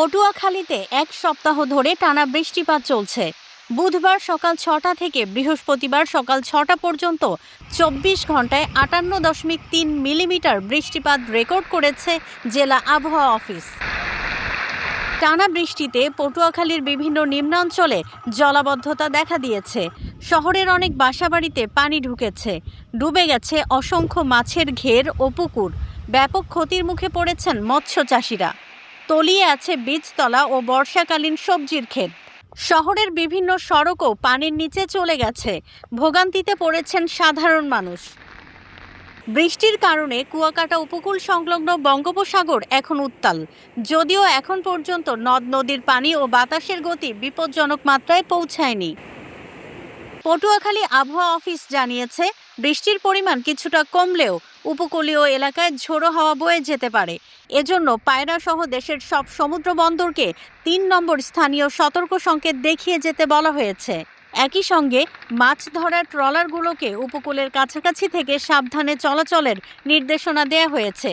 পটুয়াখালীতে এক সপ্তাহ ধরে টানা বৃষ্টিপাত চলছে। বুধবার সকাল ছটা থেকে বৃহস্পতিবার সকাল ছটা পর্যন্ত চব্বিশ ঘন্টায় আটান্ন দশমিক তিন মিলিমিটার বৃষ্টিপাত রেকর্ড করেছে জেলা আবহাওয়া অফিস। টানা বৃষ্টিতে পটুয়াখালীর বিভিন্ন নিম্নাঞ্চলে জলাবদ্ধতা দেখা দিয়েছে। শহরের অনেক বাসাবাড়িতে পানি ঢুকেছে। ডুবে গেছে অসংখ্য মাছের ঘের ও পুকুর। ব্যাপক ক্ষতির মুখে পড়েছেন মৎস্য চাষিরা। তলিয়ে আছে বীজতলা ও বর্ষাকালীন সবজির ক্ষেত। শহরের বিভিন্ন সড়কও পানির নিচে চলে গেছে। ভোগান্তিতে পড়েছেন সাধারণ মানুষ। বৃষ্টির কারণে কুয়াকাটা উপকূল সংলগ্ন বঙ্গোপসাগর এখন উত্তাল। যদিও এখন পর্যন্ত নদ নদীর পানি ও বাতাসের গতি বিপজ্জনক মাত্রায় পৌঁছায়নি। পটুয়াখালী আবহাওয়া অফিস জানিয়েছে, বৃষ্টির পরিমাণ কিছুটা কমলেও উপকূলীয় এলাকায় ঝোড়ো হাওয়া বয়ে যেতে পারে। এজন্য পায়রা সহ দেশের সব সমুদ্র বন্দরকে তিন নম্বর স্থানীয় সতর্ক সংকেত দেখিয়ে যেতে বলা হয়েছে। একই সঙ্গে মাছ ধরার ট্রলারগুলোকে উপকূলের কাছাকাছি থেকে সাবধানে চলাচলের নির্দেশনা দেওয়া হয়েছে।